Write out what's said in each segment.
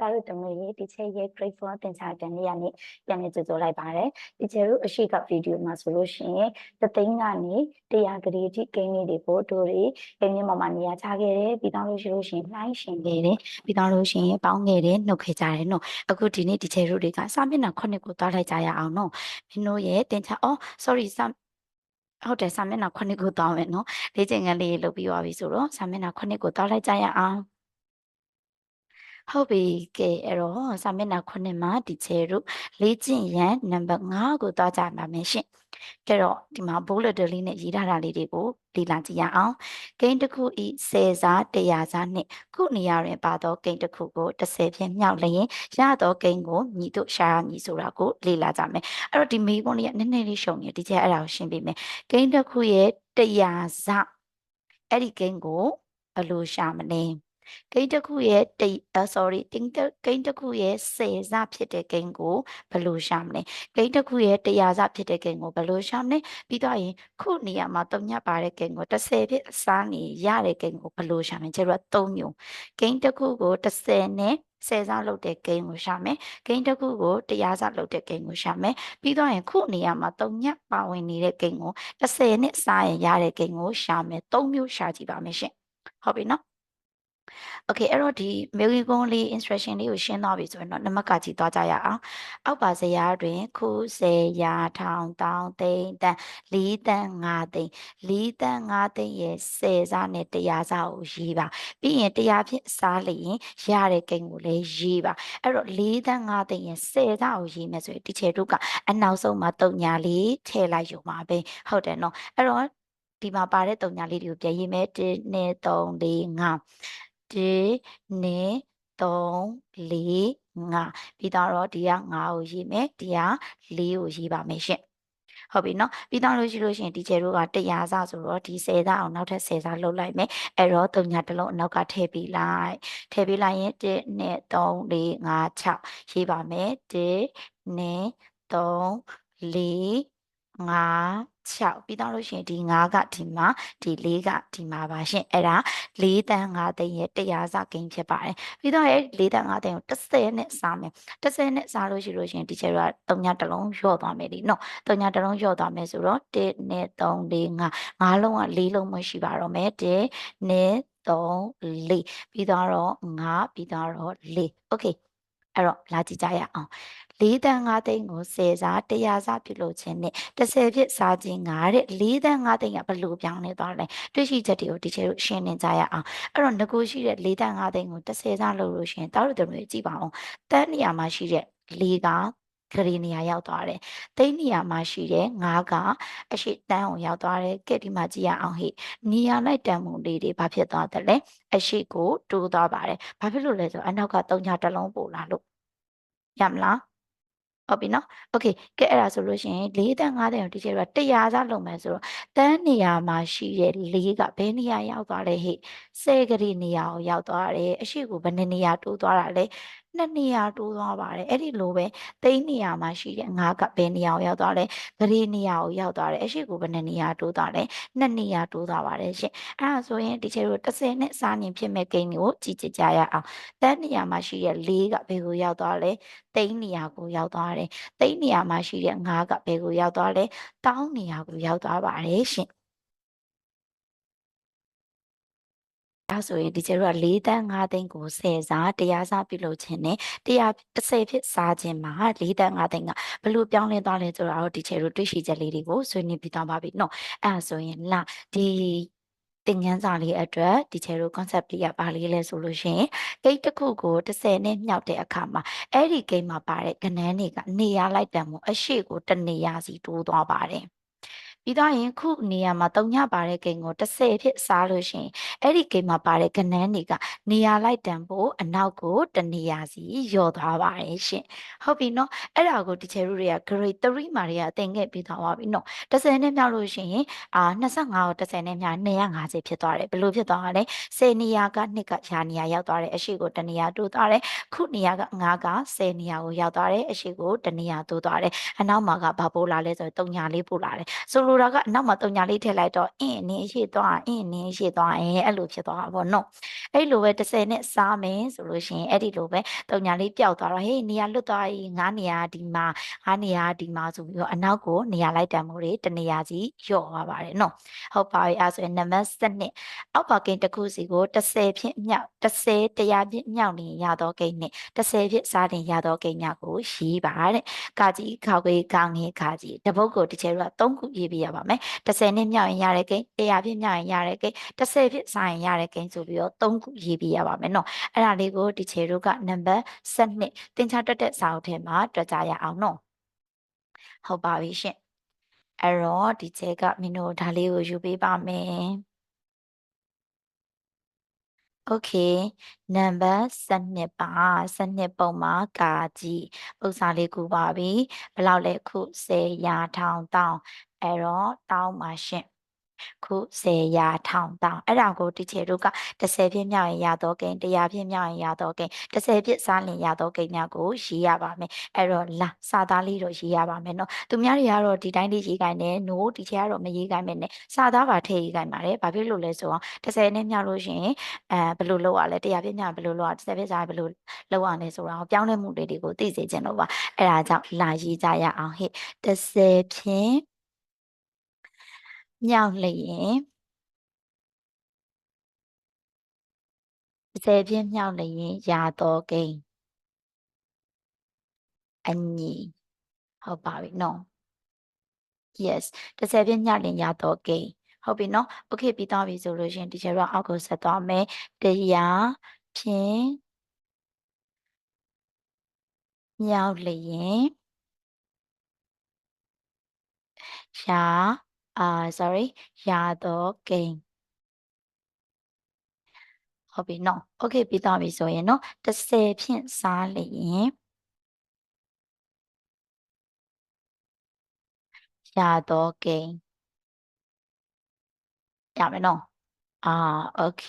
တာတို့တမီးဒီချက်ရဲ့ grade 4သင်ချာတန်လေးကနေပြန်နေကြိုလိုက်ပါတယ်ဒီချက်တို့အရှိကဗီဒီယိုမှာဆိုလို့ရှိရင်တသိန်းကနေ100ဂရေတိဂိမ်းလေးတွေကိုတို့တွေဂိမ်းမြမှာနေရာချခဲ့တယ်ပြီးတော့လို့ရှိလို့ရှိရင်နှိုင်းရှင်ခဲ့တယ်ပြီးတော့လို့ရှိရင်ပေါင်းခဲ့တယ်နှုတ်ခဲ့ကြတယ်နော်အခုဒီနေ့ဒီချက်တို့တွေကစာမျက်နှာခုနှစ်ကိုသွားလိုက်ကြရအောင်နော်မင်းတို့ရဲ့တင်ချာအော် sorry စာဟုတ်တယ်စာမျက်နှာခုနှစ်ကိုတောင်းမယ်နော်လေ့ကျင့်ခန်းလေးလုပ်ပြီးသွားပြီဆိုတော့စာမျက်နှာခုနှစ်ကိုတောင်းလိုက်ကြရအောင် ဟုတ်ပြီကဲအဲ့တော့စာမျက်နှာခုနှစ်မှာဒီချေတို့လေ့ကျင့်ရန်နံပါတ်5ကိုသွားကြပါမယ်ရှင်ကဲတော့ဒီမှာ bullet လေးနဲ့ရေးထားတာလေးတွေကိုလေ့လာကြည့်ရအောင်ဂိမ်းတစ်ခုဤ10စား100စားနှင့်ခုနေရာတွင်ပါသောဂိမ်းတစ်ခုကို30ဖြင့်မြောက်လျင်ရသောဂိမ်းကိုညီတို့ရှာရမည်ဆိုတာကိုလေ့လာကြမယ်အဲ့တော့ဒီမေးခွန်းလေးကနည်းနည်းလေးရှုံနေဒီကျအဲ့ဒါကိုရှင်းပေးမယ်ဂိမ်းတစ်ခုရဲ့100စားအဲ့ဒီဂိမ်းကိုဘယ်လိုရှာမလဲ ဂိမ်းတစ်ခုရဲ့တိတ် sorry တင်းဂိမ်းတစ်ခုရဲ့10စဖြစ်တဲ့ဂိမ်းကိုဘယ်လိုရှာမလဲဂိမ်းတစ်ခုရဲ့100စဖြစ်တဲ့ဂိမ်းကိုဘယ်လိုရှာမလဲပြီးတော့ရင်ခုနေရာမှာတုံညပါတဲ့ဂိမ်းကို30ဖြစ်အစားနေရတဲ့ဂိမ်းကိုဘယ်လိုရှာမလဲကျတော့3မျိုးဂိမ်းတစ်ခုကို30နဲ့ဆယ်စားလုပ်တဲ့ဂိမ်းကိုရှာမယ်ဂိမ်းတစ်ခုကိုတရားစားလုပ်တဲ့ဂိမ်းကိုရှာမယ်ပြီးတော့ရင်ခုနေရာမှာတုံညပါဝင်နေတဲ့ဂိမ်းကို30နဲ့စားရင်ရတဲ့ဂိမ်းကိုရှာမယ်3မျိုးရှာကြည့်ပါမယ်ရှင်ဟုတ်ပြီနော် Okay အဲ့တော့ဒီ mail ကုန်းလေး instruction လေးကိုရှင်းသွားပြီဆိုရင်တော့နံပါတ်ကကြည့်သွားကြရအောင်။အောက်ပါဇယားတွင်ခုစေရာထောင်တောင်းသိန်းတန်၄တန်၅သိန်း၄တန်၅သိန်းရဲ့ဆယ်စားနဲ့တရားစားကိုရေးပါ။ပြီးရင်တရားဖြင့်စားလျင်ရတဲ့ကိန်းကိုလည်းရေးပါ။အဲ့တော့၄တန်၅သိန်းရဲ့ဆယ်စားကိုရေးမယ်ဆိုရင်ဒီချေတို့ကအနောက်ဆုံးမှာတုံညာလေးထည့်လိုက်ရုံပါပဲ။ဟုတ်တယ်နော်။အဲ့တော့ဒီမှာပါတဲ့တုံညာလေးတွေကိုပြန်ရေးမယ်1 2 3 4 5 တစ်နှစ်သုံးလေးငါပြီးတော့ဒီက9ကိုရေးမယ်ဒီက4ကိုရေးပါမယ်ရှင့်ဟုတ်ပြီနော်ပြီးတော့လို့ရှိလို့ရှိရင်ဒီကျဲတို့က100စဆိုတော့ဒီ10စအောင်နောက်ထပ်10စလှုပ်လိုက်မယ်အဲ့တော့3ညတစ်လုံးအနောက်ကထည့်ပေးလိုက်ထည့်ပေးလိုက်ရင်1 2 3 4 5 6ရေးပါမယ်1 2 3 4 5 6ပြီးတော့လို့ရှိရင်ဒီ9ကဒီမှာဒီ4ကဒီမှာပါရှင်အဲ့ဒါ4တန်း5သိန်းရဲ့တရားစကိန်းဖြစ်ပါတယ်ပြီးတော့ရဲ့4တန်း5သိန်းကို30နဲ့စားမယ်30နဲ့စားလို့ရှိလို့ရှိရင်ဒီချက်က3ညတစ်လုံးရော့သွားမယ်လीနော်3ညတစ်လုံးရော့သွားမယ်ဆိုတော့1နဲ့3 4 5 5လုံးက4လုံးမရှိပါတော့မယ်1နဲ့3 4ပြီးတော့5ပြီးတော့4 okay အဲ့တော့လာကြည့်ကြရအောင် ၄တန်း၅သိန်းကို10စား100စားပြုလုပ်ခြင်းနဲ့30ဖြစ်စားခြင်းငါတဲ့၄တန်း၅သိန်းကဘယ်လိုပြောင်းလဲသွားလဲတွေ့ရှိချက်တွေကိုဒီချေတို့ရှင်းနေကြရအောင်အဲ့တော့ငကိုရှိတဲ့၄တန်း၅သိန်းကို30စားလုပ်လို့ရှိရင်တောက်တို့တွေကြည့်ပါအောင်တန်းနေရာမှာရှိတဲ့၄ကဂရီနေရာရောက်သွားတယ်။သိန်းနေရာမှာရှိတဲ့ငါးကအရှိတန်းကိုရောက်သွားတယ်။ကဲဒီမှာကြည့်ရအောင်ဟိ။နေရာလိုက်တန်းမှုလေးတွေဘာဖြစ်သွားတယ်လဲ။အရှိကိုတိုးသွားပါတယ်။ဘာဖြစ်လို့လဲဆိုတော့အနောက်က၃ညတစ်လုံးပို့လာလို့ရမလား ဟုတ်ပြီနော်โอเคကဲအဲ့ဒါဆိုလို့ရှိရင်၄တန်း၅တန်းကိုဒီကျတော့100စားလုပ်မယ်ဆိုတော့တန်းနေရာမှာရှိတဲ့၄ကဘယ်နေရာရောက်သွားလဲဟိဆယ်ဂရီနေရာကိုရောက်သွားတယ်အရှိကိုဘယ်နေရာတိုးသွားတာလဲ နှစ်နေရာတိုးသွားပါတယ်အဲ့ဒီလိုပဲသိန်းနေရာမှာရှိတဲ့ငါးကဘယ်နေရာကိုရောက်သွားလဲဂရေနေရာကိုရောက်သွားတယ်အရှိကိုဘယ်နေရာတိုးသွားလဲနှစ်နေရာတိုးသွားပါတယ်ရှင်အဲ့ဒါဆိုရင်ဒီချေတို့30နဲ့စာနေဖြစ်မဲ့ဂိမ်းကိုကြည့်ကြကြရအောင်တန်းနေရာမှာရှိတဲ့၄ကဘယ်ကိုရောက်သွားလဲသိန်းနေရာကိုရောက်သွားတယ်သိန်းနေရာမှာရှိတဲ့ငါးကဘယ်ကိုရောက်သွားလဲတောင်းနေရာကိုရောက်သွားပါတယ်ရှင် ဒါဆိုရင်ဒီကျတော့၄တန်း5သိန်းကို10စားတရားစားပြုလုပ်ခြင်းနဲ့တရား30ဖြစ်စားခြင်းမှာ၄တန်း5သိန်းကဘလို့ပြောင်းလဲသွားလဲဆိုတော့ဒီကျတော့တွေ့ရှိချက်လေးတွေကိုဆွေးနွေးပြီးသွားပါပြီနော်အဲ့ဒါဆိုရင်လာဒီသင်ခန်းစာလေးအတွက်ဒီချေတို့ concept လေးကပါလေးလဲဆိုလို့ရှိရင်ဂိတ်တစ်ခုကို30နဲ့မြောက်တဲ့အခါမှာအဲ့ဒီဂိတ်မှာပါတဲ့ကဏ္ဍတွေကနေရာလိုက်တံမှုအရှိကိုတနေရာစီတိုးသွားပါတယ် ပြီးတော့ရင်ခုနေရာမှာတုံညပါတဲ့ဂိမ်းကို30ဖြစ်စားလို့ရှိရင်အဲ့ဒီဂိမ်းမှာပါတဲ့ကနန်းတွေကနေရာလိုက်တန်ဖို့အနောက်ကိုတနေရာစီယော့သွားပါတယ်ရှင်ဟုတ်ပြီနော်အဲ့ဒါကိုဒီချေရုတွေက grade 3မှာတွေကသင်ခဲ့ပြီးသွားပါပြီနော်30နဲ့မြောက်လို့ရှိရင်အာ25ကို30နဲ့မြောက်250ဖြစ်သွားတယ်ဘယ်လိုဖြစ်သွားတာလဲ10နေရာက2ကရာနေရာရောက်သွားတယ်အရှိကိုတနေရာတိုးသွားတယ်ခုနေရာက9က10နေရာကိုရောက်သွားတယ်အရှိကိုတနေရာတိုးသွားတယ်အနောက်မှာကဘာပို့လာလဲဆိုတော့3ညာလေးပို့လာတယ်ဆိုလို့လိုတာကအနောက်မှာတုံညာလေးထည့်လိုက်တော့အင်းနင်းရှိသွားအင်းနင်းရှိသွားအဲအဲ့လိုဖြစ်သွားတာပေါ့နော်အဲ့လိုပဲ30နဲ့စားမယ်ဆိုလို့ရှိရင်အဲ့ဒီလိုပဲတုံညာလေးပျောက်သွားတော့ဟေးနေရာလွတ်သွားပြီငါးနေရာဒီမှာငါးနေရာဒီမှာဆိုပြီးတော့အနောက်ကိုနေရာလိုက်တန်မှုတွေတနေရာစီလျော့သွားပါတယ်နော်ဟုတ်ပါပြီအဲဆိုရင်နံပါတ်7အောက်ပါကိန်းတစ်ခုစီကို30ဖြင့်မြောက်30တရားဖြင့်မြောက်နေရတော့ကိန်းနဲ့30ဖြင့်စားတင်ရတော့ကိန်းများကိုရှိပါတဲ့ကာကြီးခါခွေးကာငယ်ခါကြီးတပုတ်ကိုတစ်ချဲတော့3ခုရေးပြရပါမယ်30နဲ့မြောက်ရင်ရတဲ့ကိန်း100ဖြင့်မြောက်ရင်ရတဲ့ကိန်း30ဖြင့်စားရင်ရတဲ့ကိန်းဆိုပြီးတော့3ခုရေးပြရပါမယ်နော်အဲ့ဒါလေးကိုဒီချေတို့ကနံပါတ်7တင်ချတက်တဲ့စာအုပ်ထဲမှာတွေ့ကြရအောင်နော်ဟုတ်ပါပြီရှင်အဲ့တော့ဒီချက်ကမင်းတို့ဒါလေးကိုယူပေးပါမယ်โอเคနံပါတ်7ပါ7ပုံမှာကာကြီးဥစ္စာလေးကူပါပြီဘယ်လောက်လဲခု10ရာထောင်တောင်း အဲ့တော့တောင်းပါရှင်ခု10ရာထောင်တောင်းအဲ့ဒါကိုတီချေတို့က30ပြည့်မြောက်ရင်ရတော့ကိန်း100ပြည့်မြောက်ရင်ရတော့ကိန်း30ပြည့်စားလင်ရတော့ကိန်းများကိုရေးရပါမယ်အဲ့တော့လာစာသားလေးတော့ရေးရပါမယ်နော်သူများတွေကတော့ဒီတိုင်းလေးရေးခိုင်းတယ် no တီချေကတော့မရေးခိုင်းမယ်နဲ့စာသားပါထည့်ရေးခိုင်းပါတယ်ဘာဖြစ်လို့လဲဆိုတော့30နဲ့မြောက်လို့ရှိရင်အဲဘယ်လိုလုပ်ရလဲ100ပြည့်မြောက်ဘယ်လိုလုပ်ရ30ပြည့်စားဘယ်လိုလုပ်ရလဲဆိုတာကိုပြောင်းလဲမှုတွေတွေကိုသိစေချင်လို့ပါအဲ့ဒါကြောင့်လာရေးကြရအောင်ဟဲ့30ဖြင့် မြောက်လျင်30ဖြင့်မြောက်လျင်ရာတော်ကိန်းအညီဟုတ်ပါပြီနော် yes 30ဖြင့်မြောက်လျင်ရာတော်ကိန်းဟုတ်ပြီနော် okay ပြီးသွားပြီဆိုလို့ရှင်ဒီကျတော့အောက်ကိုဆက်သွားမယ်တရားဖြင့်မြောက်လျင်ရာ အာ sorry ရာတော်ကိန်းဟုတ်ပြီနော်โอเคပြီးသွားပြီဆိုရင်နော်30ဖြင့်စားလျင်ရာတော်ကိန်းရမယ်နော် အာโอเค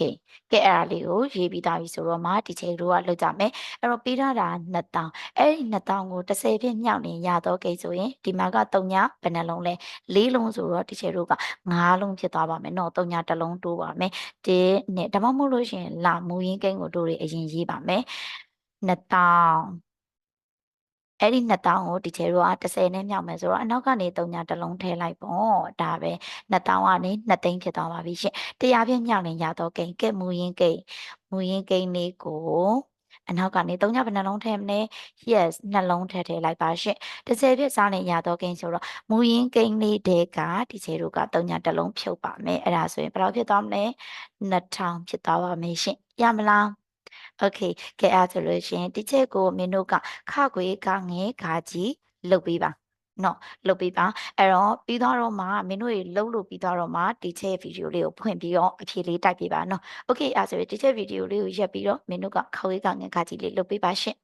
ကဲအဲ့ဒါလေးကိုရေးပြီးသားပြီဆိုတော့မှဒီချိန်တို့ကလောက်ကြမယ်အဲ့တော့ပေးထားတာ2000အဲ့ဒီ2000ကို30ဖြင့်မြောက်နေရတော့ကိဆိုရင်ဒီမှာက3ညဘယ်နှလုံးလဲ4လုံးဆိုတော့ဒီချိန်တို့က5လုံးဖြစ်သွားပါမယ်နော်3ညတစ်လုံးတိုးပါမယ်ဒီနဲ့ဒါမှမဟုတ်လို့ရှိရင်လာမူရင်းကိန်းကိုတို့တွေအရင်ရေးပါမယ်2000 အဲ့ဒီ2000ကိုဒီချေတို့က30နဲ့မြောက်မယ်ဆိုတော့အနောက်ကနေ3ညာတစ်လုံးထည့်လိုက်ပေါ့ဒါပဲ2000ကနေ2သိန်းဖြစ်သွားပါပြီရှင်တရားပြည့်မြောက်ရင်ရတော့ကိန်းကဲမူရင်းကိန်းမူရင်းကိန်းလေးကိုအနောက်ကနေ3ညဘယ်နှလုံးထည့်မလဲ yes နှလုံးထည့်ထည့်လိုက်ပါရှင်30ပြည့်စားနေရတော့ကိန်းဆိုတော့မူရင်းကိန်းလေးတဲကဒီချေတို့က3ညတစ်လုံးဖြုတ်ပါမယ်အဲ့ဒါဆိုရင်ဘယ်လောက်ဖြစ်သွားမလဲ2000ဖြစ်သွားပါမယ်ရှင်ရမလား โอเคကဲအဲ့ဆိုလို့ရှင်ဒီချက်ကိုမင်းတို့ကခခွေကငဲခါကြီးလုတ်ပေးပါနော်လုတ်ပေးပါအဲ့တော့ပြီးသွားတော့မှမင်းတို့တွေလှုပ်လို့ပြီးသွားတော့မှဒီချက်ဗီဒီယိုလေးကိုဖွင့်ပြီးတော့အဖြေလေးတိုက်ပေးပါနော်โอเคအဲ့ဆိုရင်ဒီချက်ဗီဒီယိုလေးကိုရက်ပြီးတော့မင်းတို့ကခခွေကငဲခါကြီးလေးလုတ်ပေးပါရှင်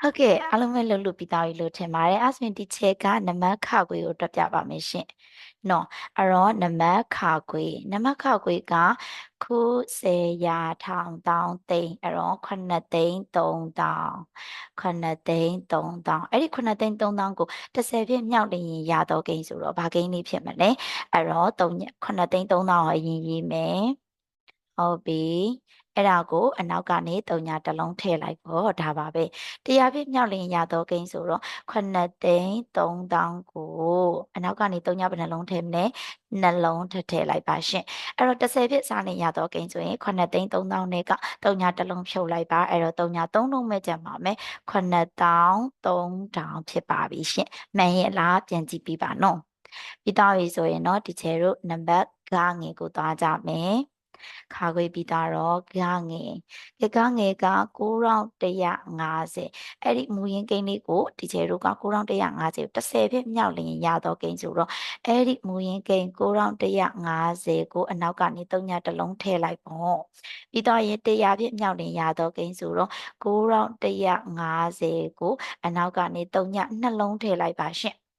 ဟုတ်ကဲ့အားလုံးပဲလှုပ်လို့ပြီးသားပြီလို့ထင်ပါတယ်အဲ့ဆိုရင်ဒီချက်ကနမခခွေကိုတွက်ပြပါမယ်ရှင် နော်အဲ့တော့နမခခွေနမခခွေကခု10ရာထောင်တောင်းသိန်းအဲ့တော့9သိန်း3000 9သိန်း3000အဲ့ဒီ9သိန်း3000ကို30ဖြင့်မြောက်လျင်ရတော့ကိန်းဆိုတော့ဘာကိန်းလေးဖြစ်မလဲအဲ့တော့3 9သိန်း3000အရင်ရေးမယ်ဟုတ်ပြီ အဲ့ဒါကိုအနောက်ကနေတုံညာတစ်လုံးထည့်လိုက်ပေါ့ဒါပါပဲတရားပြည့်မြောက်လင်းရတော့ကိန်းဆိုတော့9သိန်း3000ကိုအနောက်ကနေတုံညာဘယ်နှလုံးထည့်မလဲနှလုံးထည့်ထည့်လိုက်ပါရှင်အဲ့တော့30ပြည့်စားလင်းရတော့ကိန်းဆိုရင်9သိန်း3000နဲ့ကတုံညာတစ်လုံးဖြုတ်လိုက်ပါအဲ့တော့တုံညာ3လုံးမဲ့ကြပါမယ်9300ဖြစ်ပါပြီရှင်မှန်ရဲ့လားပြန်ကြည့်ပြီးပါနော်ပြီးသားပြီဆိုရင်တော့ဒီချေတို့နံပါတ်ကငယ်ကိုသွားကြမယ် ခါခွေပြီးသားတော့ဂငယ်ကကငယ်က9150အဲ့ဒီမူရင်းကိန်းလေးကိုဒီကျဲတို့က9150ကို30ဖြင့်မြောက်လျင်ရတော့ကိန်းဆိုတော့အဲ့ဒီမူရင်းကိန်း9150ကိုအနောက်ကနေ3ညတစ်လုံးထည့်လိုက်ပေါ့ပြီးတော့ရင်100ဖြင့်မြောက်လျင်ရတော့ကိန်းဆိုတော့9150ကိုအနောက်ကနေ3ညနှလုံးထည့်လိုက်ပါရှင်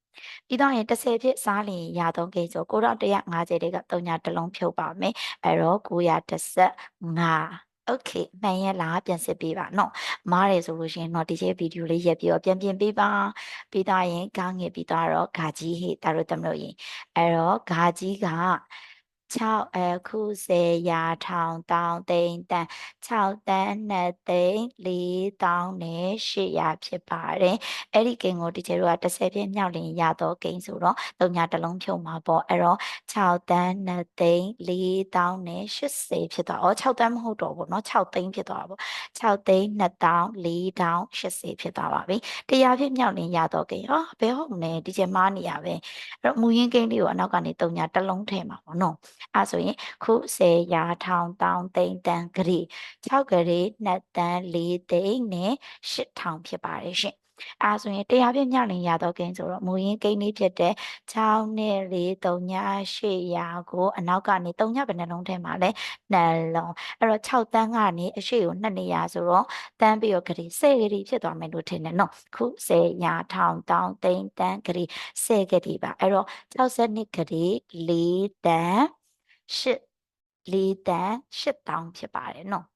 ပြီးတော့ရင်30ဖြစ်စားလျင်ရတော့ကိဆို9150တွေက3ညတစ်လုံးဖြုတ်ပါမယ်အဲ့တော့915 โอเคမှန်ရဲ့လားပြန်စစ်ပေးပါเนาะမားတယ်ဆိုလို့ရှိရင်เนาะဒီကျေဗီဒီယိုလေးရက်ပြီးတော့ပြန်ပြင်ပေးပါပြီးသားရင်ကားငယ်ပြီးသားတော့ဂါကြီးဟေ့ဒါတို့တမလို့ရင်အဲ့တော့ဂါကြီးက 6အခု10ရာထောင်တောင်းသိန်းတန်6တန်း2သိန်း4တောင်းနဲ့800ဖြစ်ပါတယ်အဲ့ဒီကိန်းကိုဒီကျေတို့က30ပြည့်မြောက်လင်ရတော့ကိန်းဆိုတော့၃ညတစ်လုံးဖြုံမှာပေါ့အဲ့တော့6တန်း2သိန်း4တောင်းနဲ့80ဖြစ်သွားအော်6တန်းမဟုတ်တော့ဘူးเนาะ6သိန်းဖြစ်သွားပါပေါ့6သိန်း2တောင်း4တောင်း80ဖြစ်သွားပါပြီတရားဖြစ်မြောက်လင်ရတော့ကိန်းဟောဘယ်ဟုတ်လဲဒီကျေမားနေရပဲအဲ့တော့မူရင်းကိန်းလေးကိုအနောက်ကနေ၃ညတစ်လုံးထည့်မှာပေါ့နော် အဲဆိုရင်ခု10ရာထောင်တောင်းသိန်းတန်ဂရီ6ဂရီ2တန်း4သိန်းနဲ့8000ဖြစ်ပါတယ်ရှင်အဲဆိုရင်တရားပြညလင်ရတော့ကိန်းဆိုတော့မူရင်းကိန်းလေးဖြစ်တဲ့6နဲ့4 3ည800ကိုအနောက်ကနေ3ညဘယ်နှလုံးထဲမှာလဲနှလုံးအဲ့တော့6တန်းကနေအရှိကို2နေရာဆိုတော့တန်းပြီးတော့ဂရီ10ဂရီဖြစ်သွားမယ်လို့ထင်တယ်နော်ခု10ရာထောင်တောင်းသိန်းတန်းဂရီ10ဂရီပါအဲ့တော့62ဂရီ4တန်း 8 4တန်း8000ဖြစ်ပါတယ်နော်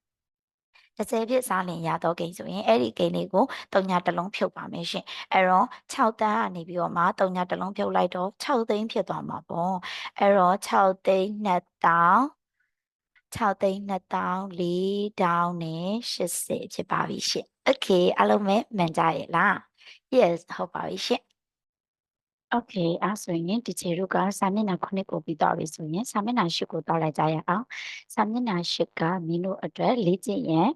30ဖြစ်စားလင်ရတော့ကိန်းဆိုရင်အဲ့ဒီကိန်းလေးကို3ညတစ်လုံးဖြုတ်ပါမယ်ရှင်အဲ့တော့6တန်းကနေပြီးတော့မှ3ညတစ်လုံးဖြုတ်လိုက်တော့6သိန်းဖြစ်သွားမှာပေါ့အဲ့တော့6သိန်း2000 6သိန်း2000 4000နဲ့80ဖြစ်ပါပြီရှင် Okay အားလုံးပဲမှန်ကြရဲ့လား Yes ဟုတ်ပါပြီရှင် Okay အဲ့ဆိုရင်ဒီချေတို့ကစာမျက်နှာ9ကိုပြီးတော့ပြီဆိုရင်စာမျက်နှာ10ကိုတော့လိုက်ကြရအောင်စာမျက်နှာ10ကမင်းတို့အတွက်လေ့ကျင့်ရန်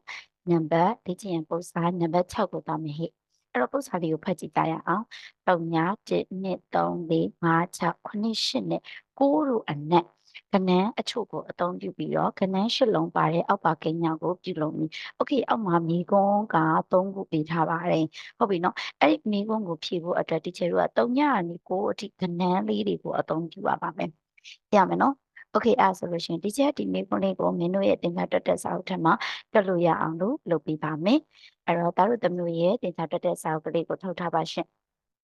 နံပါတ်လေ့ကျင့်ရန်ပုံစံနံပါတ်6ကိုတော့မယ်ဟဲ့အဲ့တော့ပုံစံလေးကိုဖတ်ကြည့်ကြရအောင်3 9 1 2 3 4 5 6 9 10နဲ့9တို့အနက် ကနန်းအချို့ကိုအသုံးပြုပြီးတော့ကနန်းရှစ်လုံးပါတဲ့အောက်ပါကိန်းညောင်ကိုပြုလုပ်ပြီးโอเคအောက်မှာမြေကုန်းက3ခုပေးထားပါတယ်ဟုတ်ပြီနော်အဲ့ဒီမြေကုန်းကိုဖြည့်ဖို့အတွက်တီချာတို့က3ညကနေ9အထိကနန်းလေးတွေကိုအသုံးပြုရပါမယ်ရမယ်နော်โอเคအဲ့ဆိုလို့ရှိရင်ဒီချက်ဒီမြေကုန်းလေးကိုမင်းတို့ရဲ့တင်ပြတက်တဲ့စာအုပ်ထက်မှာတက်လို့ရအောင်လို့လုပ်ပေးပါမယ်အဲ့တော့ဒါတို့တမျိုးရဲ့တင်ပြတက်တဲ့စာအုပ်ကလေးကိုထုတ်ထားပါရှင်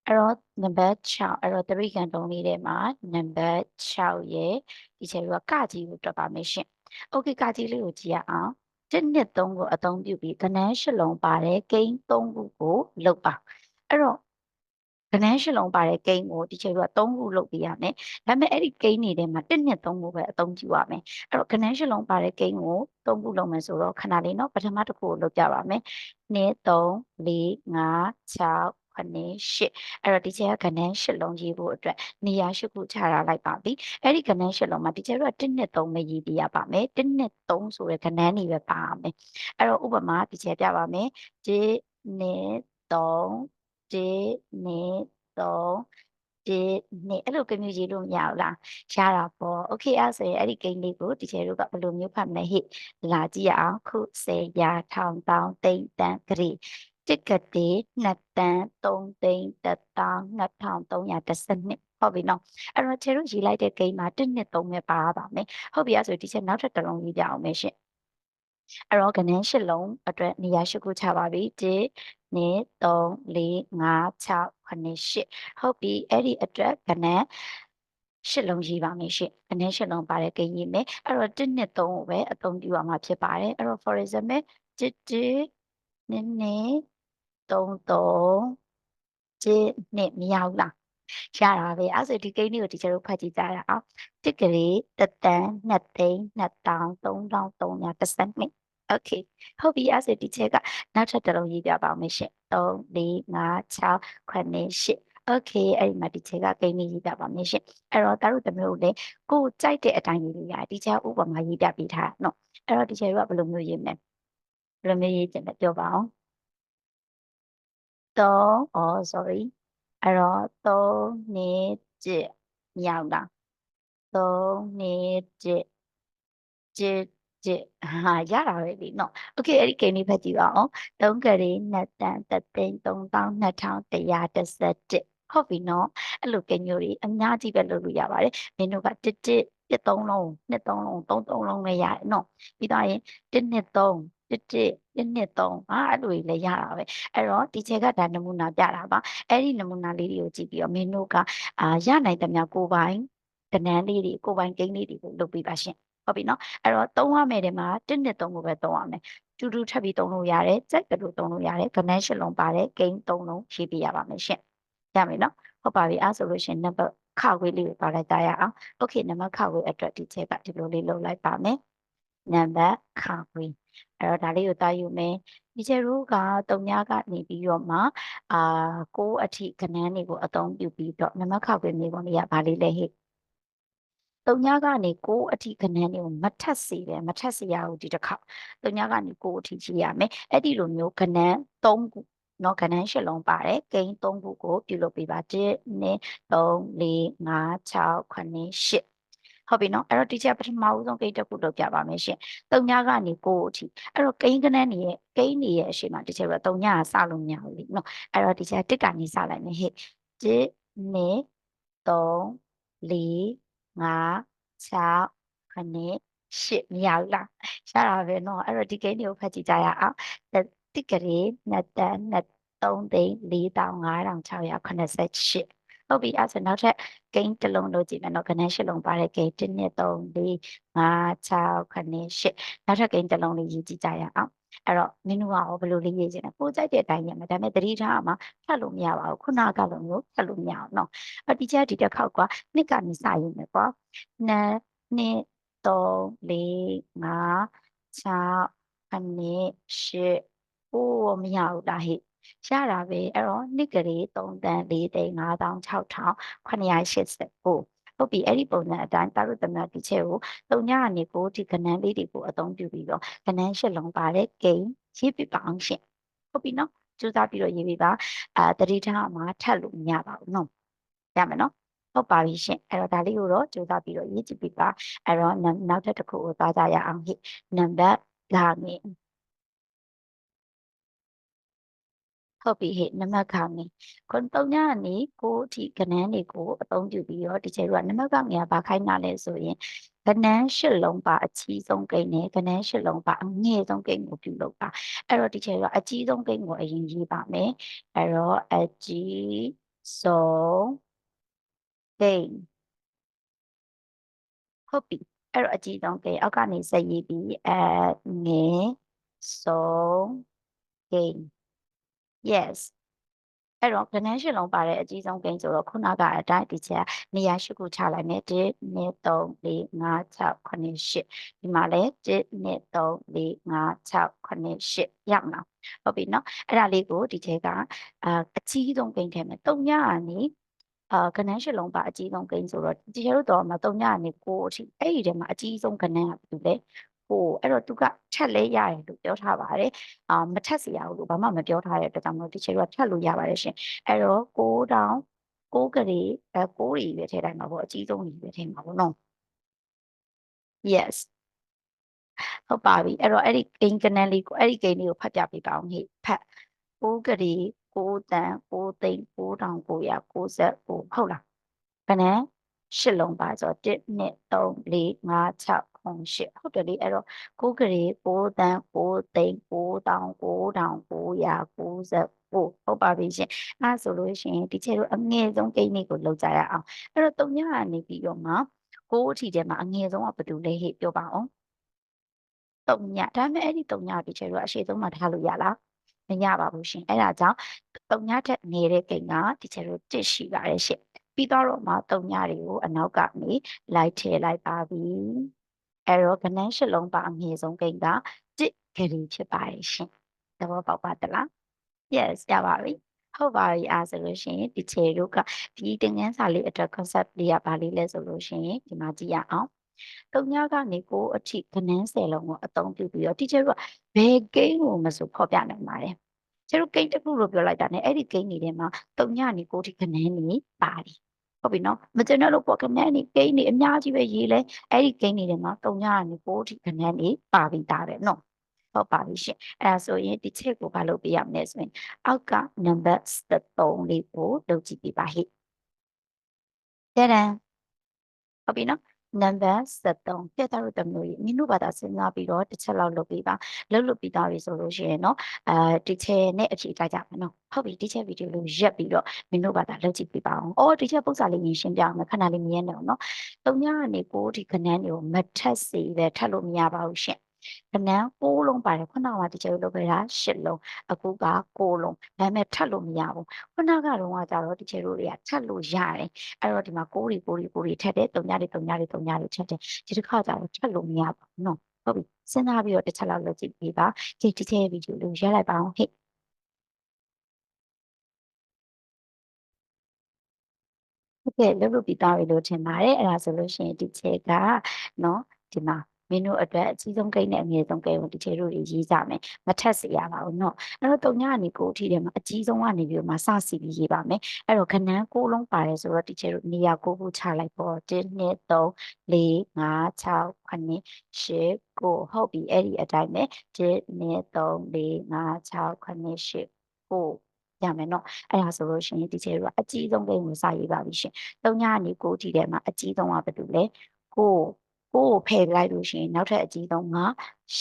အဲ့တော့နံပါတ်6အဲ့တော့တရိကန်တုံးလေးထဲမှာနံပါတ်6ရဲ့ဒီချက်တွေကကကြီးကိုတွက်ပါမယ်ရှင်။ Okay ကကြီးလေးကိုကြည့်ရအောင်။တစ်နှစ်သုံးကိုအသုံးပြုပြီးကဏ္ဍရှစ်လုံးပါတယ်ကိန်း၃ခုကိုလုပ်ပါ။အဲ့တော့ကဏ္ဍရှစ်လုံးပါတဲ့ကိန်းကိုဒီချက်တွေက၃ခုလုပ်ပေးရမယ်။ဒါပေမဲ့အဲ့ဒီကိန်းတွေထဲမှာတစ်နှစ်သုံးခုပဲအသုံးပြုရမယ်။အဲ့တော့ကဏ္ဍရှစ်လုံးပါတဲ့ကိန်းကို၃ခုလုပ်မယ်ဆိုတော့ခဏလေးနော်ပထမတစ်ခုကိုလုပ်ကြပါမယ်။2 3 4 5 6 9 10အဲ့တော့ဒီချက်ကကဏ္ဍရှစ်လုံးရေးဖို့အတွက်နေရာရှစ်ခုခြားထားလိုက်ပါပြီအဲ့ဒီကဏ္ဍရှစ်လုံးမှာဒီချက်တော့1နှစ်3ပဲရေးပြရပါမယ်1နှစ်3ဆိုတဲ့ကဏ္ဍနေပဲပါမယ်အဲ့တော့ဥပမာဒီချက်ပြပါမယ်1နှစ်3 1နှစ်3ဒီနေ့အဲ့လိုကမျိုးရေးလို့မရဘူးလားရတာပေါ့โอเคအဲ့ဆိုရင်အဲ့ဒီကိန်းလေးကိုဒီချေတို့ကဘယ်လိုမျိုးဖတ်မလဲဟိလာကြည့်ရအောင်ခု10ရာထောင်တောင်းသိန်းတန်းဂရိ တစ်ကတိ2တန်း3သိန်း1တောင်း2312ဟုတ်ပြီနော်အဲ့တော့ချေတို့ရေးလိုက်တဲ့ကိန်းမှာ1နှစ်3ပဲပါပါမယ်ဟုတ်ပြီအဲ့ဆိုဒီချက်နောက်ထပ်တစ်လုံးရေးပြအောင်မယ်ရှင်အဲ့တော့ကနန်းရှစ်လုံးအတွက်နေရာရှိခုချပါပြီ1 2 3 4 5 6 9 10ဟုတ်ပြီအဲ့ဒီအတွက်ကနန်းရှစ်လုံးရေးပါမယ်ရှင့်။အနေရှစ်လုံးပါတယ်ကိန်းရေးမယ်။အဲ့တော့1နှစ်3ကိုပဲအသုံးပြုရမှာဖြစ်ပါတယ်။အဲ့တော့ for example 1 1နှစ် နှစ်3 3 1နှစ်မရဘူးလား။ရတာပဲ။အဲ့ဆိုဒီကိန်းလေးကိုဒီကျတို့ဖတ်ကြည့်ကြရအောင်။တစ်ကလေးတစ်တန်းနှစ်သိန်းနှစ်တောင်း3332 Okay ဟုတ်ပြီအဲ့ဆိုဒီချက်ကနောက်ထပ်တစ်လုံးရေးပြပါအောင်ရှင်3 4 5 6 9 10 Okay အဲ့ဒီမှာဒီချက်ကကိန်းလေးရေးပြပါမယ်ရှင်အဲ့တော့တာတို့တမျိုးလည်းကိုကြိုက်တဲ့အတိုင်းရေးလို့ရတယ်ဒီချက်ဥပမာရေးပြပေးထားနော်အဲ့တော့ဒီချက်ကဘယ်လိုမျိုးရေးမလဲဘယ်လိုမျိုးရေးချင်လဲပြောပါအောင် 3 oh sorry အဲ့တော့3 2 7မြောက်တာ3 2 7 7 7ဟာရတာပဲဒီနော် okay အဲ့ဒီကိန်းလေးဖတ်ကြည့်ပါအောင်3ကလေး2တန်3311111ဟုတ်ပြီနော်အဲ့လိုကိန်းမျိုးတွေအများကြီးပဲလုပ်လို့ရပါတယ်မင်းတို့ကတစ်တစ်ပြစ်သုံးလုံးနှစ်သုံးလုံးသုံးသုံးလုံးလည်းရတယ်နော်ပြီးတော့ရင်တစ်နှစ်သုံး တစ်တစ်တစ်နှစ်သုံးဟာအဲ့လိုကြီးလည်းရတာပဲအဲ့တော့ဒီချက်ကဒါနမူနာပြတာပါအဲ့ဒီနမူနာလေးတွေကိုကြည့်ပြီးတော့မင်းတို့ကအာရနိုင်သမျှကိုပိုင်ကဏ္ဍလေးတွေကိုပိုင်ကိန်းလေးတွေကိုလုပ်ပေးပါရှင် ဟုတ်ပြီနော်အဲ့တော့သုံးရမယ်တဲ့မှာ1နဲ့3ကိုပဲသုံးရမယ်တူတူထပ်ပြီးသုံးလို့ရတယ်ကြိုက်တယ်လို့သုံးလို့ရတယ်ကနန်းရှစ်လုံးပါတယ်ဂိမ်း3လုံးရေးပြရပါမယ်ရှင်ရမယ်နော်ဟုတ်ပါပြီအဲ့ဆိုလို့ရှင်နံပါတ်ခါဝေးလေးကိုပါလိုက်သားရအောင်โอเคနံပါတ်ခါဝေးအတွက်ဒီချက်ကဒီလိုလေးလုပ်လိုက်ပါမယ်နံပါတ်ခါဝေး အဲ့တော့ဒါလေးကိုတာယူမယ်ဒီချက်ရိုးကတုံညာကနေပြီးတော့မှအာကိုးအထိကနန်းတွေကိုအသုံးပြုပြီးတော့နံပါတ်ခါဝေးမျိုးပေါ်လေးကဘာလေးလဲဟဲ့တုံညာကနေကိုးအထိကနန်းတွေကိုမထက်စေပဲမထက်စေရဘူးဒီတစ်ခါတုံညာကနေကိုးအထိကြည့်ရမယ်အဲ့ဒီလိုမျိုးကနန်း၃ခုနော်ကဏ္ဍရှစ်လုံးပါတယ်ဂိမ်း၃ခုကိုပြုလုပ်ပေးပါ1 2 3 4 5 6 9 10 ဟုတ်ပြီနော်အဲ့တော့ဒီချက်ပထမဦးဆုံးဂိမ်းတစ်ခုလုပ်ပြပါမယ်ရှင်တုံညာကနေကိုအထိအဲ့တော့ဂိမ်းကဏ္ဍနေရဲ့ဂိမ်းနေရဲ့အရှိမဒီချက်တော့တုံညာကစလို့မရဘူးလीနော်အဲ့တော့ဒီချက်တစ်ကနေစလိုက်မယ်ဟဲ့1 2 3 4 5 6 9 10မရဘူးလားရတာပဲเนาะအဲ့တော့ဒီဂိမ်းတွေကိုဖတ်ကြည့်ကြရအောင်တိကလေးနှစ်တန်းနှစ်3သိန်း4588 ဟုတ်ပြီအဲ့ဆိုနောက်ထပ်ဂိမ်းတစ်လုံးလို့ကြည့်မယ်နော်ခဏရှစ်လုံးပါတဲ့ဂိမ်း1 2 3 4 5 6 9 10နောက်ထပ်ဂိမ်းတစ်လုံးလေးရေးကြည့်ကြရအောင်အဲ့တော့မင်းတို့ကရောဘယ်လိုလေးရေးချင်လဲကိုကြိုက်တဲ့အတိုင်းရေးမယ်ဒါပေမဲ့သတိထားမှာဖတ်လို့မရပါဘူးခုနကလိုမျိုးဖတ်လို့မရအောင်နော်အဲ့ဒီချက်ဒီတစ်ခေါက်ကနှစ်ကနေစရေးမယ်ပေါ့နှစ်နှစ်3 4 5 6 9 10အိုးမရဘူးလားဟဲ့ ရတာပဲအဲ့တော့နှစ်ကလေး3တန်း4သိန်း5689ဟုတ်ပြီအဲ့ဒီပုံစံအတိုင်းတာရုသမတ်ဒီချက်ကိုတုံညကနေကိုဒီကဏန်းလေးတွေကိုအသုံးပြုပြီးတော့ကဏန်းရှစ်လုံးပါတဲ့ဂိမ်းရေးပြပါအောင်ရှင်ဟုတ်ပြီနော်စူးစမ်းပြီးတော့ရေးပြပါအာတတိထားမှာထပ်လို့မရပါဘူးနော်ရမယ်နော်ဟုတ်ပါပြီရှင်အဲ့တော့ဒါလေးကိုတော့စူးစမ်းပြီးတော့ရေးကြည့်ပြပါအဲ့တော့နောက်ထပ်တစ်ခုကိုသွားကြရအောင်ဟိနံပါတ်ကနေ ဟုတ်ပြီဟဲ့နမခါငင်ခွန်တုံညကနေကိုအထိကနန်းတွေကိုအသုံးပြုပြီးတော့ဒီကျဲတို့ကနမခငင်ကဘာခိုင်းတာလဲဆိုရင်ကနန်းရှစ်လုံးပါအကြီးဆုံးကိန်းနဲ့ကနန်းရှစ်လုံးပါအငယ်ဆုံးကိန်းကိုပြုလုပ်ပါအဲ့တော့ဒီကျဲတို့ကအကြီးဆုံးကိန်းကိုအရင်ရေးပါမယ်အဲ့တော့အကြီးဆုံးကိန်းဟုတ်ပြီအဲ့တော့အကြီးဆုံးကိန်းအောက်ကနေဆက်ရေးပြီးအငယ်ဆုံးကိန်း yes အဲ့တော့ connection လုံးပါတဲ့အကြီးဆုံးကိန်းဆိုတော့ခုနကအတိုင်းဒီချက်နေရာရှိခုချလိုက်မယ်1 2 3 4 5 6 9 10ဒီမှာလည်း1 2 3 4 5 6 9 10ရမလားဟုတ်ပြီနော်အဲ့ဒါလေးကိုဒီချက်ကအာအကြီးဆုံးကိန်းထဲမှာ3ညကနေအာ connection လုံးပါအကြီးဆုံးကိန်းဆိုတော့ဒီချက်တို့တော့မှာ3ညကနေ9အထိအဲ့ဒီထဲမှာအကြီးဆုံး connection ကဘယ်လိုလဲ ဟိုအဲ့တော့သူကထက်လဲရတယ်လို့ပြောထားပါတယ်အာမထက်စီရဘူးလို့ဘာမှမပြောထားတဲ့အတွက်ကြောင့်မို့ဒီချေကထက်လို့ရပါတယ်ရှင်အဲ့တော့6တောင်6ကလေးအဲ6ရီပဲထည့်တိုင်းမှာပေါ့အကြီးဆုံးကြီးပဲထည့်မှာပေါ့နော် yes ဟုတ်ပါပြီအဲ့တော့အဲ့ဒီဂိမ်းကနန်းလေးကိုအဲ့ဒီဂိမ်းလေးကိုဖတ်ပြပေးပါအောင်ဟိဖတ်6ကလေး6တန်6သိန်း6999ဟုတ်လားဘယ်နဲ့ရှစ်လုံးပါဆိုတော့1 2 3 4 5 6 8ဟုတ်တယ်လေအဲ့တော့6ကလေး6တန်း6သိန်း9000 9990ဟုတ်ပါပြီရှင်အဲဆိုလို့ရှိရင်ဒီချက်တို့အငယ်ဆုံးကိန်းလေးကိုလောက်ကြရအောင်အဲ့တော့တုံညကနေပြီးတော့မှ6အထိထဲမှာအငယ်ဆုံးကဘယ်သူလဲဟဲ့ပြောပါအောင်တုံညဒါပေမဲ့အဲ့ဒီတုံညဒီချက်တို့အရှိဆုံးမှာထားလို့ရလားမရပါဘူးရှင်အဲ့ဒါကြောင့်တုံညထက်ငယ်တဲ့ကိန်းကဒီချက်တို့တစ်ရှိပါတယ်ရှင်ပြီးတော့မှတုံညတွေကိုအနောက်ကနေလိုက်ထည့်လိုက်ပါပြီ အဲ့တော့ကနန်းရှစ်လုံးပါအငယ်ဆုံးကိန်းကတစ်ဂရီဖြစ်ပါတယ်ရှင်သဘောပေါက်ပါတလား yes ရပါပြီဟုတ်ပါပြီအားဆိုလို့ရှိရင်ဒီခြေတို့ကဒီတင်ငန်းစာလေးအတွက် concept လေးကဘာလေးလဲဆိုလို့ရှိရင်ဒီမှာကြည့်ရအောင်တုံညကနေကိုအထိကနန်းဆယ်လုံးကိုအသုံးပြုပြီးတော့ဒီခြေတို့ကဘယ်ကိန်းကိုမဆိုဖော်ပြနိုင်ပါတယ်ကျတို့ကိန်းတစ်ခုလို့ပြောလိုက်တာ ਨੇ အဲ့ဒီကိန်းတွေထဲမှာတုံညနေကိုထိကနန်းနေပါတယ် ဟုတ်ပြီနော်မကျွန်တော်တို့ပေါ့ခဏနေဂိမ်းနေအများကြီးပဲရေးလဲအဲ့ဒီဂိမ်းနေတွေမှာတုံညကနေပိုးထိခဏနေပါပြီးသားပဲနော်ဟုတ်ပါပြီရှင်အဲဒါဆိုရင်ဒီချက်ကိုဘာလုပ်ပေးရမလဲဆိုရင်အောက်ကနံပါတ်3လေးကိုလုပ်ကြည့်ပြပါဟိတဲ့တန်ဟုတ်ပြီနော် နံပါတ်73ပြတ်သားတို့တမျိုးကြီးမိနုဘာသာစဉ်းစားပြီးတော့တစ်ချက်လောက်လုပ်ပေးပါလုပ်လုပ်ပြီးသားပြီဆိုလို့ရှိရင်เนาะအဲဒီချဲနဲ့အဖြေကြကြမယ်เนาะဟုတ်ပြီဒီချက်ဗီဒီယိုလေးရက်ပြီးတော့မင်းတို့ဘာသာလုပ်ကြည့်ပေးပါအောင်။အော်ဒီချက်ပုံစံလေးမြင်ရှင်းပြအောင်မယ်ခဏလေးမြင်နေအောင်နော်။တုံညကနေကိုဒီခဏန်းတွေကိုမထက်စေပဲထပ်လို့မရပါဘူးရှင်။ ခဏန်း6လုံးပါတယ်ခုနကဒီချက်လုပ်ခဲ့တာ8လုံးအခုက9လုံးဒါပေမဲ့ထပ်လို့မရဘူး။ခုနကတော့ကကြတော့ဒီချက်တို့တွေကထပ်လို့ရတယ်။အဲ့တော့ဒီမှာ9တွေ9တွေ9တွေထက်တယ်တုံညတွေတုံညတွေတုံညတွေထက်တယ်ဒီတစ်ခါကျတော့ထပ်လို့မရပါဘူးနော်။ဟုတ်ပြီစဉ်းစားပြီးတော့တစ်ချက်လောက်လုပ်ကြည့်ပေးပါ။ဒီဒီချက်ဗီဒီယိုလေးရက်လိုက်ပါအောင်ဟဲ့။ဟုတ်ကဲ့လုပ်လို့ပြီးသားပြီလို့ထင်ပါတယ်အဲ့ဒါဆိုလို့ရှိရင်ဒီချက်ကနော်ဒီမှာ မင်းတို့အတွက်အကြီးဆုံးကိန်းနဲ့အငယ်ဆုံးကိန်းကိုဒီချေတို့တွေရေးကြမယ်မထက်စေရပါဘူးเนาะအဲ့တော့တုံညကနေကိုအထိထဲမှာအကြီးဆုံးကနေပြီးတော့မှစစီပြီးရေးပါမယ်အဲ့တော့ခဏန်းကိုလုံးပါတယ်ဆိုတော့ဒီချေတို့နေရာကိုခုချလိုက်ပေါ့1 2 3 4 5 6 9 10 9ဟုတ်ပြီအဲ့ဒီအတိုင်းပဲ1 2 3 4 5 6 9 10 9ရမယ်เนาะအဲ့ဒါဆိုလို့ရှိရင်ဒီချေတို့ကအကြီးဆုံးကိန်းကိုစရေးပါပြီရှင်တုံညကနေကိုအထိထဲမှာအကြီးဆုံးကဘာတူလဲကို ကိုကိုဖယ်လိုက်လို့ရှိရင်နောက်ထပ်အကြီးဆုံးက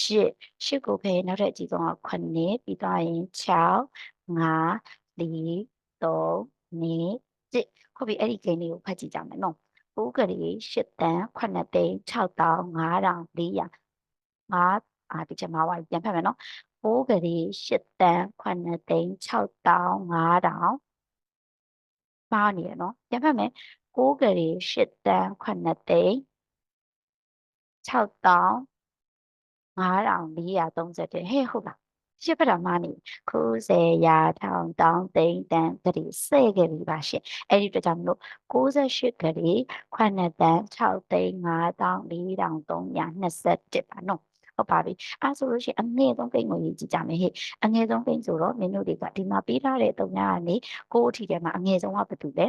8 8ကိုဖယ်နောက်ထပ်အကြီးဆုံးက9ပြီးသွားရင်6 5 4 3 2 1ဟုတ်ပြီအဲ့ဒီဂိမ်းလေးကိုဖတ်ကြည့်ကြမယ်နော်9ကလေး8တန်း9သိန်း6တောင်း9400 5အာဒီချက်မှာဝိုင်းပြန်ဖတ်မယ်နော်9ကလေး8တန်း9သိန်း6တောင်း9000မှားနေရနော်ပြန်ဖတ်မယ်9ကလေး8တန်း9သိန်း 6တောင်း9430တဲ့ဟဲ့ဟုတ်လားရှစ်ဖက်တာမနေ90ရာထောင်တောင်းသိန်းတန်တရီဆဲခဲ့ပြီပါရှင်အဲ့ဒီအတွက်ကြောင့်မလို့68ကလေး9တန်6သိန်း5421ပါနော်ဟုတ်ပါပြီအဲဆိုလို့ရှိရင်အငယ်ဆုံးကိန်းကိုရေးကြည့်ကြမယ်ဟဲ့အငယ်ဆုံးကိန်းဆိုတော့မင်းတို့တွေကဒီမှာပေးထားတဲ့တုံညာကနေကိုယ့်အထီထဲမှာအငယ်ဆုံးကဘာတူလဲ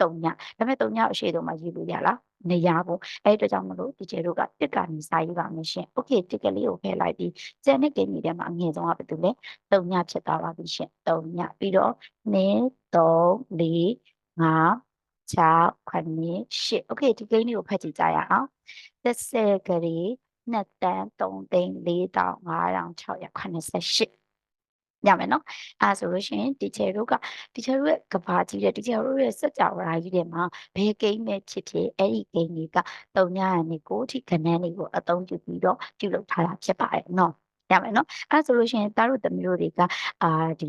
တုံညဒါပေမဲ့တုံညအရှိတုံးမှာရေးလို့ရလားမရဘူးအဲ့အတွက်ကြောင့်မလို့ဒီကျေတို့ကတစ်ကနေစာရေးပါမယ်ရှင်โอเคတစ်ကလေးကိုဖယ်လိုက်ပြီးကျန်တဲ့ကိန်းကြီးထဲမှာအငယ်ဆုံးကဘာတူလဲတုံညဖြစ်သွားပါပြီရှင်တုံညပြီးတော့2 3 4 5 6 9 10โอเคဒီကိန်းလေးကိုဖတ်ကြည့်ကြရအောင်30ကလေး2တန်း3သိန်း4588 ရမယ်နော်အဲဆိုလို့ရှိရင်တီချယ်တို့ကတီချယ်တို့ရဲ့ကဘာကြီးတဲ့တီချယ်တို့ရဲ့စက်ကြဝဠာကြီးတဲ့မှာဘယ်ကိန်းပဲဖြစ်ဖြစ်အဲ့ဒီကိန်းတွေကတုံညာနေကိုအထိကဏ္ဍတွေကိုအသုံးပြုပြီးတော့ပြုလုပ်ထားတာဖြစ်ပါတယ်နော်ရမယ်နော်အဲဆိုလို့ရှိရင်တားတို့သမီးတို့တွေကအာဒီ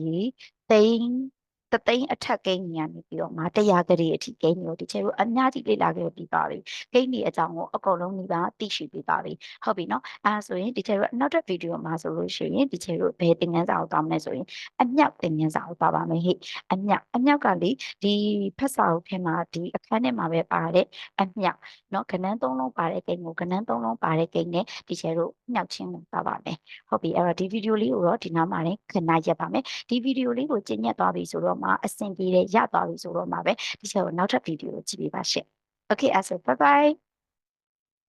သိန်း တသိန်းအထက်ကိန်းကြီးကနေပြီးတော့မတရားကလေးအထိကိန်းမျိုးဒီချေတို့အများကြီးလေ့လာခဲ့ပြီးပါပြီကိန်းဒီအကြောင်းကိုအကုန်လုံးဒီပါသိရှိပြီးပါပြီဟုတ်ပြီနော်အဲဆိုရင်ဒီချေတို့နောက်တစ်ဗီဒီယိုမှာဆိုလို့ရှိရင်ဒီချေတို့ဘယ်သင်ခန်းစာကိုသွားမလဲဆိုရင်အမြောက်သင်ခန်းစာကိုသွားပါမယ်ဟိအမြောက်အမြောက်ကလေဒီဖက်စာအုပ်ထဲမှာဒီအခန်းထဲမှာပဲပါတဲ့အမြောက်နော်ကဏ္ဍသုံးလုံးပါတဲ့ကိန်းကိုကဏ္ဍသုံးလုံးပါတဲ့ကိန်းနဲ့ဒီချေတို့မြောက်ချင်းကိုသွားပါမယ်ဟုတ်ပြီအဲ့တော့ဒီဗီဒီယိုလေးကိုတော့ဒီနားမှာလည်းခဏရက်ပါမယ်ဒီဗီဒီယိုလေးကိုကျင့်ညက်သွားပြီဆိုတော့မှအဆင်ပြေတဲ့ရသွားပြီဆိုတော့မှပဲဒီချက်ကိုနောက်ထပ်ဗီဒီယိုကိုကြည့်ပေးပါရှင့် Okay အဲ့ဆို bye bye